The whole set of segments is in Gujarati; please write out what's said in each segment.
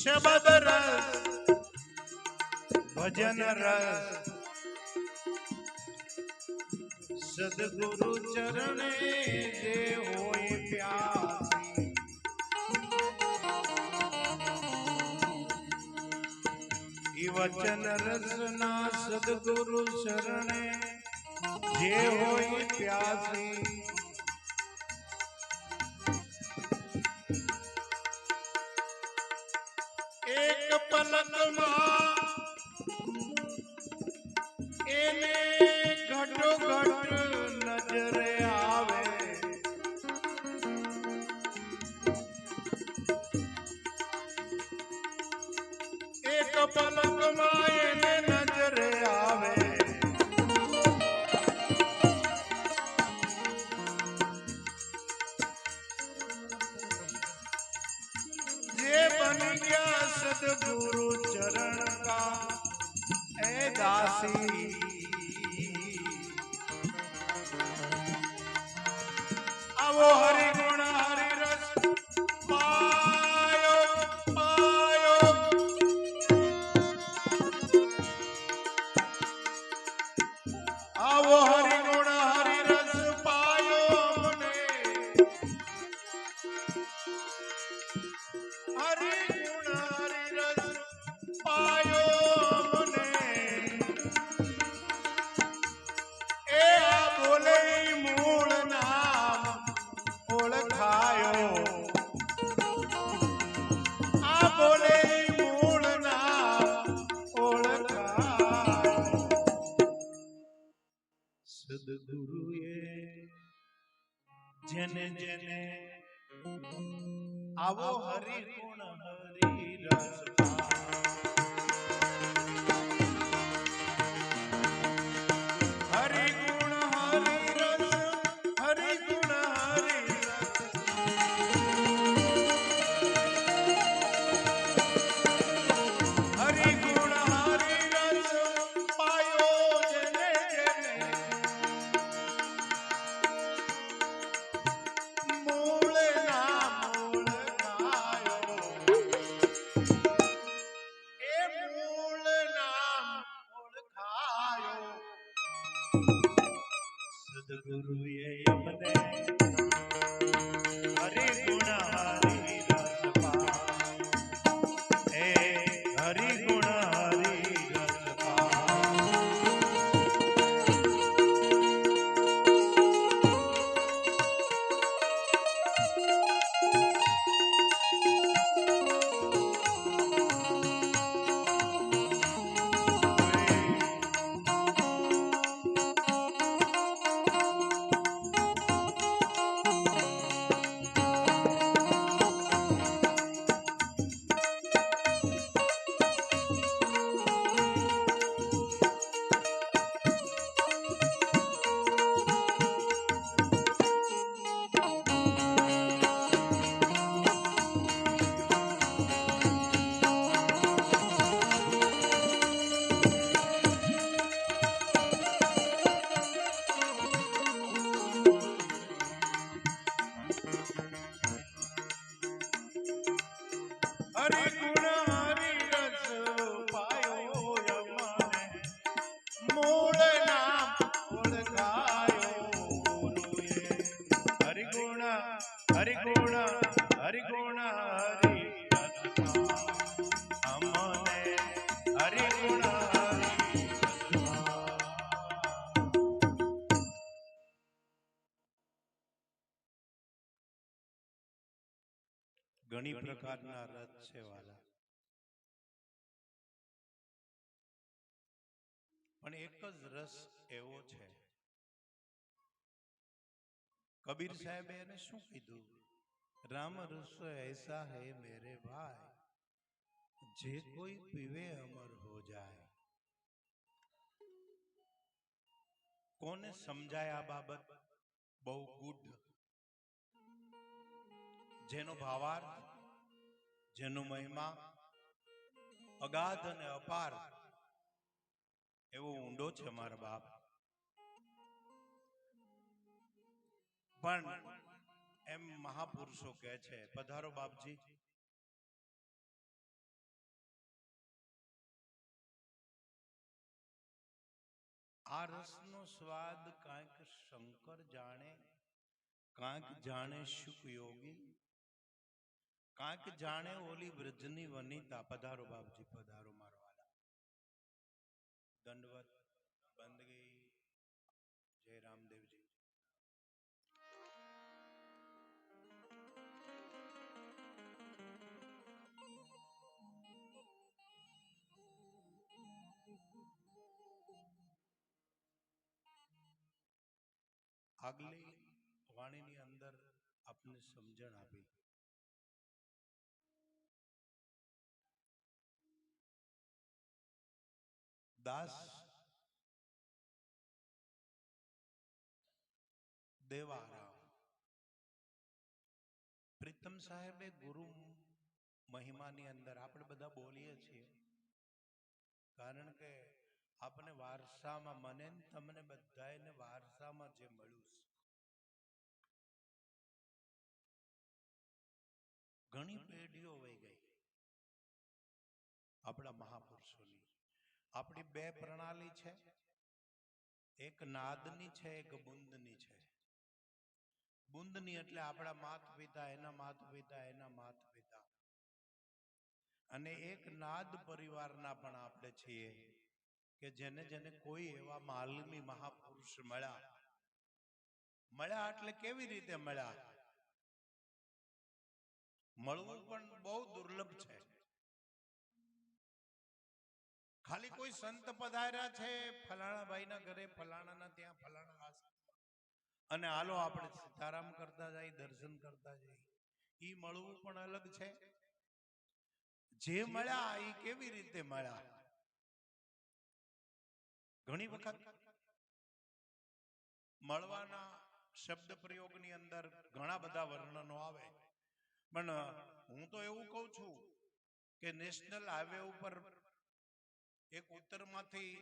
શબદ રસ ભજન રસ સદગુરુ ચરણે જે હોય પ્યાસી. વચન રસના સદગુરુ શરણે જે હોય પ્યાસી. ગયા સદગુરુ ચરણ કા. એ દાસી. આવો પાયો સદગુરુએ અમને હરિ ગુણ ઘણી પ્રકારના રથ છે વાલા. પણ એક જ રસ એવો છે. કબીર સાહેબે એને શું કીધું? રામ રસ એસા હે મેરે ભાઈ, જે કોઈ પીવે અમર હો જાય. કોને સમજાય આ બાબત? બહુ ગુડ જેનો ભાવાર્થ જેનો મહિમા અગાધ અને અપાર એવો ઊંડો છે મારા બાપ. પણ એમ મહાપુરુષો કહે છે, પધારો બાપજી. આ રસનો સ્વાદ કાંઈક શંકર જાણે, કાંઈક જાણે સુખ યોગી કાંઈક જાણે ઓલી વ્રજની વનિતા, પધારો બાપજી, પધારો મારવાલા દંડવત, બંદગી, જય રામદેવજી. આગલી વાણીની અંદર આપને સમજણ આપી. દાસ દેવારામ. પ્રીતમ સાહેબે ગુરુ મહિમાની અંદર આપણે બધા બોલીએ છીએ. કારણ કે આપણે વારસામાં મને તમને બધાને વારસામાં જે મળ્યું છે. ઘણી પેઢીઓ વહી ગઈ. આપણા મહાપુરુષોની આપણી બે પ્રણાલી છે. એક નાદની છે, એક બુંદની છે. બુંદની એટલે આપણા માત પિતા એના માત પિતા એના માત પિતા અને એક નાદ પરિવારના પણ આપણે છીએ કે જેને જેને કોઈ એવા માલમી મહાપુરુષ મળ્યા. મળ્યા એટલે કેવી રીતે મળ્યા? મળવું પણ બહુ દુર્લભ છે. ખાલી કોઈ સંત પધાર્યા છે ફલાણા ભાઈના ઘરે ફલાણાના ત્યાં ફલાણા અને હાલો આપણે સીતારામ કરતા જાય દર્શન કરતા જઈ ઈ મળવું પણ અલગ છે. જે મળ્યા એ કેવી રીતે મળ્યા? ઘણી વખત મળવાના શબ્દ પ્રયોગની અંદર ઘણા બધા વર્ણનો આવે. પણ હું તો એવું કહું છું કે નેશનલ હાઈવે ઉપર એક ઉત્તરમાંથી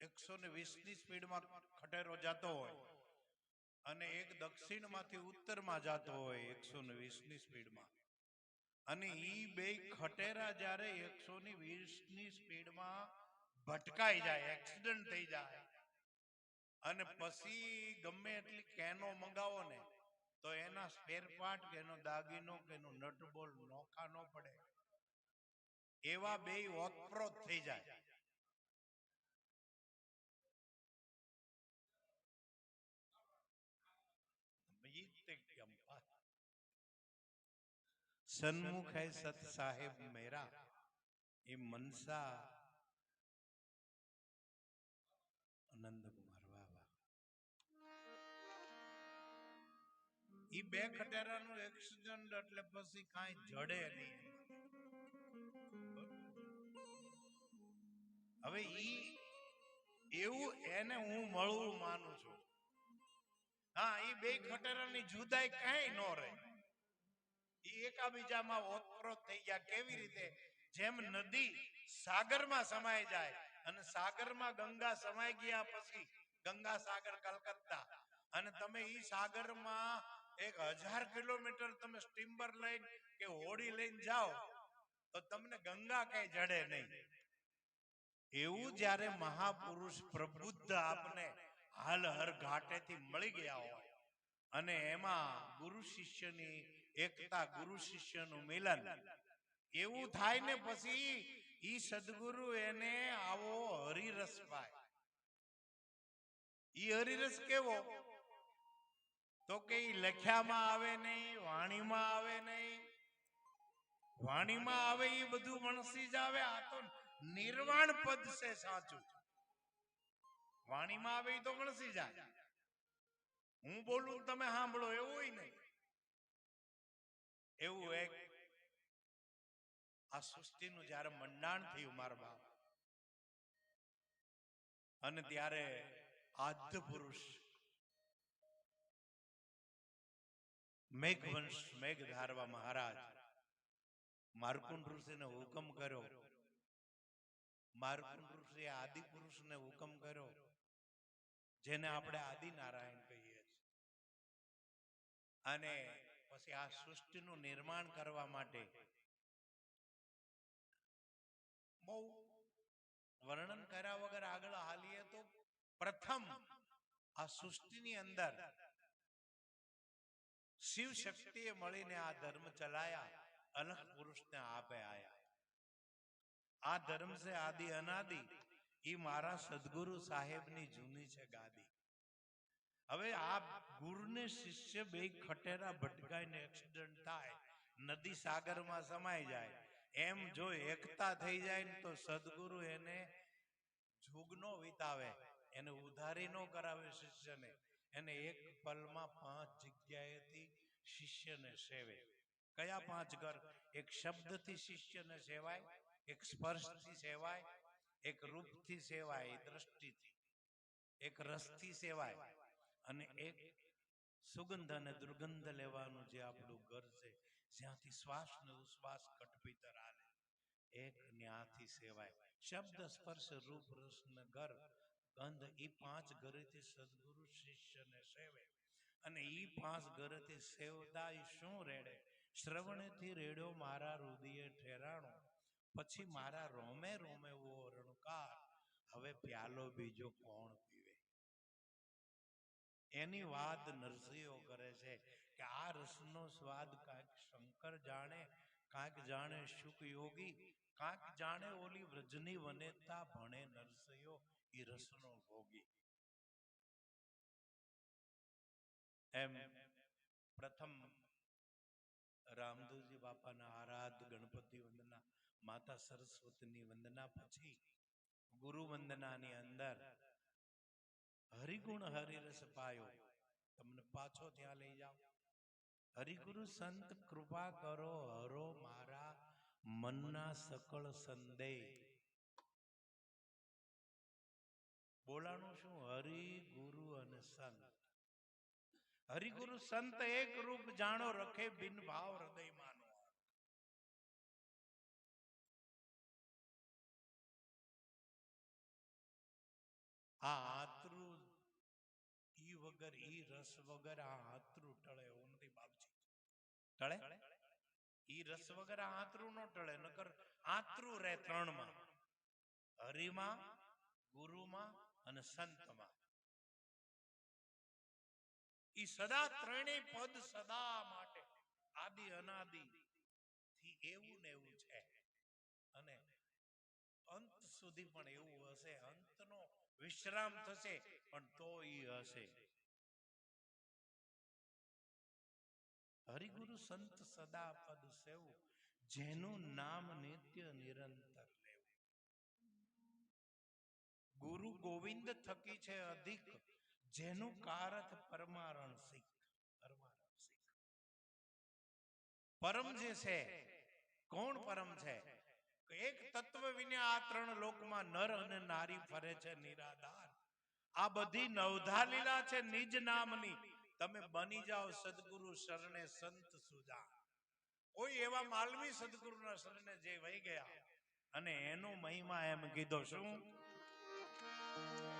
એકસો ને વીસની સ્પીડમાં ખટેરો જતો હોય અને એક દક્ષિણમાંથી ઉત્તરમાં જતો હોય એકસો ને વીસની સ્પીડમાં. અને ઈ બે ખટેરા જ્યારે એકસો ની વીસની સ્પીડમાં ભટકાઈ જાય, એક્સિડન્ટ થઈ જાય, અને પછી ગમે એટલી કેનો મંગાવો ને, તો એના સ્પેર પાર્ટ કે એનો દાગીનો કે એનો નટબોલ નોખા ન પડે. એવા બે ઓતપ્રોત થઈ જાય? સન્મુખ હૈ સત સાહેબ મેરા. એ મનસા આનંદ કુમાર વાહ ઈ બે ખટેરાનું એક્સિડન્ટ એટલે પછી કાંઈ જડે નહીં. હવે ઈ એવું એને હું મળવું માનું છું. હા એ બે ખટેરાની જુદાઈ કઈ ન રહે. એ એકાબીજામાં ઓતપ્રોત થઈ ગયા. કેવી રીતે? જેમ નદી સાગરમાં સમાઈ જાય અને સાગરમાં ગંગા સમાઈ ગયા પછી ગંગા સાગર કલકત્તા. અને તમે ઈ સાગરમાં એક હજાર કિલોમીટર તમે સ્ટીમર લઈને કે હોડી લઈને જાઓ, તો તમને ગંગા કઈ જડે નહીં. એવું જ્યારે મહાપુરુષ પ્રબુદ્ધ આપને હાલ હર ઘાટેથી મળી ગયા હોય અને એમાં ગુરુ શિષ્યની એકતા, ગુરુ શિષ્યનું મિલન, એવું થાય ને પછી ઈ સદગુરુ એને આવો હરિરસ પાય. ઈ હરિરસ કેવો? તો કે લખ્યામાં આવે નહીં, વાણીમાં આવે નહીં વાણીમાં આવે એ બધું વણસી જ આ તો નિર્વાણ પદ છે સાચું. વાણીમાં આવે તો વણસી જાય. હું બોલું તમે સાંભળો, એવું નહીં. એવું એક આ સૃષ્ટિનું જ્યારે મંડાણ થયું મારા બાપ, અને ત્યારે આદ્ય પુરુષ મેઘવંશ મેઘ ધારવા મહારાજ માર્કુંડ ઋષિને હુકમ કર્યો. માર્કુંડ ઋષિએ આદિ પુરુષને હુકમ કર્યો. જેને આપણે આદિ નારાયણ કહીએ છીએ. અને પછી આ સૃષ્ટિનું નિર્માણ કરવા માટે બહુ વર્ણન કર્યા વગર આગળ પ્રથમ આ સૃષ્ટિની અંદર શિવ શક્તિએ મળીને આ ધર્મ ચલાયા. અલગ પુરુષને આપે આયા. આ ધર્મ છે આદિ અનાદિ એ મારા સદગુરુ સાહેબની જૂની છે ગાદી. હવે આ ગુરુને શિષ્ય બે ખટેરા ભટકાઈને એક્સિડન્ટ થાય, નદી સાગરમાં સમાઈ જાય, એમ જો એકતા થઈ જાય ને તો સદગુરુ એને જુગનો વિતાવે, એને ઉધારી નો કરાવે શિષ્યને, એને એક પલમાં પાંચ જગ્યાએથી શિષ્યને સેવે. કયા પાંચ ઘર? એક શબ્દથી શિષ્યને સેવાય, એક સ્પર્શથી સેવાય, એક રૂપથી સેવાય દ્રષ્ટિથી. એક રસથી સેવાય અને એક સુગંધ અને દુર્ગંધ લેવાનું જે આપણું ઘર છે, જ્યાંથી શ્વાસ ને ઉશ્વાસ કટભીતર આલે એક ન્યાથી સેવાય. શબ્દ, સ્પર્શ, રૂપ, રસ ને ઘર, ગંધ, ઈ પાંચ ઘરેથી સદગુરુ શિષ્યને સેવે. અને ઈ પાંચ ઘરેથી સેવતા શું રેડે? શ્રવણેથી રેડ્યો મારા રુદિયે ઠેરાણો પછી મારા રોમે રોમે વો રણકાર હવે પ્યાલો બીજો કોણ પીવે? એની વાત નરસિંહો કરે છે કે આ રસનો સ્વાદ કાંઈક શંકર જાણે કાંઈક જાણે શુક યોગી કાંઈક જાણે ઓલી વ્રજની વનેતા ભણે નરસિંહો એ રસનો ભોગી. એમ પ્રથમ રામદેવજી બાપાના આરાધ, ગણપતિ વંદના, માતા સરસ્વતીની વંદના પછી ગુરુ વંદનાની અંદર હરિગુણ હરિરસ પાયો. તમને પાછો ત્યાં લઈ જાઓ. હરિગુરુ સંત, કૃપા કરો, હરો મારા મનના સકળ સંદેહ. બોલાનું શું? હરિ ગુરુ અને સંત. હરિગુરુ સંત એક રૂપ જાણો રખે બિન ભાવ હૃદય માનો આ આતરું ઈ વગર, ઈ રસ વગર આ આતરું ટળે એવું નથી બાપજી. ટળે? ઈ રસ વગર આ આતરું નો ટળે, નકર આતરું રહે ત્રણમાં. હરિમાં, ગુરુમાં અને સંતમાં. ઈ સદા ત્રણેય પદ સદા માટે, આદિ અનાદિ, થી એવું ને એવું છે. અને અંત સુધી પણ એવું હશે, અંતનો વિશ્રામ થશે, પણ તો ઈ હશે. હરિગુરુ સંત સદા પદ સેવું, જેનું નામ નિત્ય નિરંતર લેવું. ગુરુ ગોવિંદ થકી છે અધિક જેનું કારક પરમારણ શીખ. પરમારણ શીખ. પરમ જે છે, કોણ પરમ છે? એક તત્વ વિના આ ત્રણ લોકમાં નર અને નારી ફરે છે નિરાધાર. આ બધી નવધા લીલા છે નિજ નામની. તમે બની જાઓ સદગુરુ શરણે સંત સુજા કોઈ એવા માલવી સદગુરુના શરણે જે વહી ગયા. અને એનો મહિમા એમ કીધો, શું?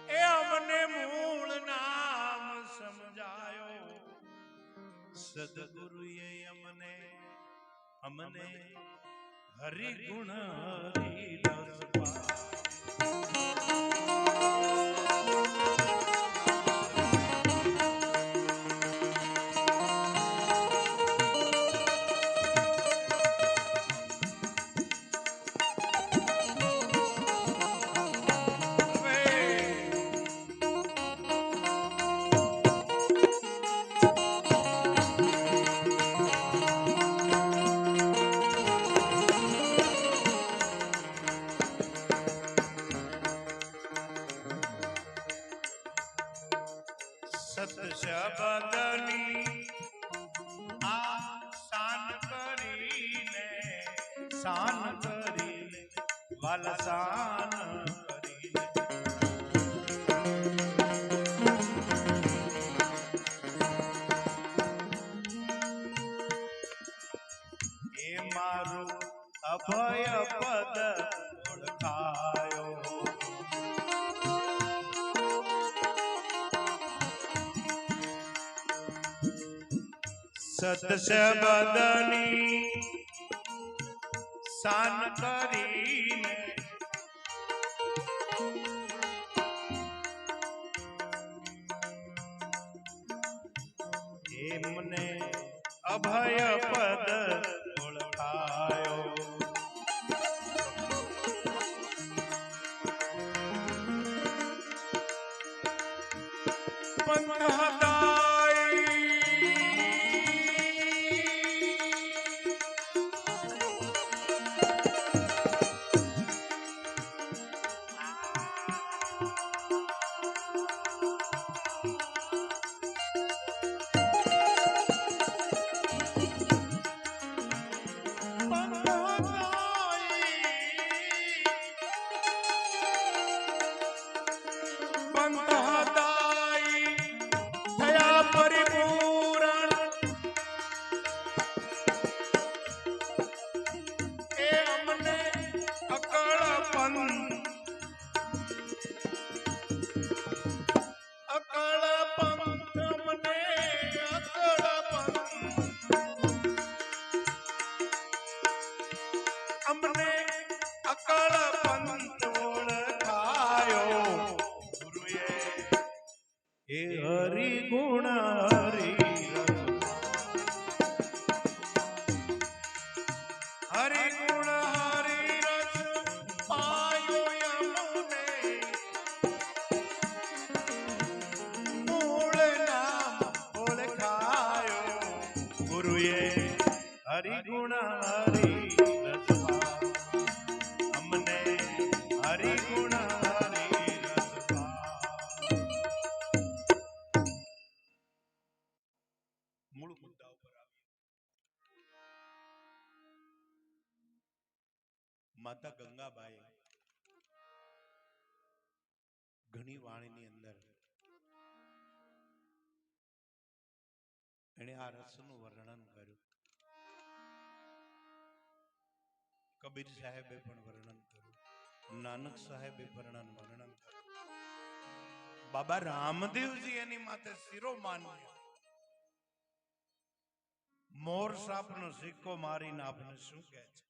એ અમને મૂળ નામ સમજાયો સદગુરુએ અમને અમને હરિગુણ હરિરસ પાયો. હવે સત શબ્દની આ શાન કરીને શાન કરીને વાલા શાન કરીને. એ મારું અભય પદ સતશબદની સાન કરીને એમને અભય પદ હરિ ગુણ હરિ અમને હરિ. મૂળ માતા ગંગાબાઈ ઘણી વાણીની અંદર એણે આ રસનું વર્ણન કર્યું કબીર સાહેબે પણ વર્ણન કર્યું. નાનક સાહેબે વર્ણન વર્ણન કર્યું. બાબા રામદેવજી એની માથે શિરોમાન્ય મોર સાપનો સિક્કો મારીને આપને શું કહે છે?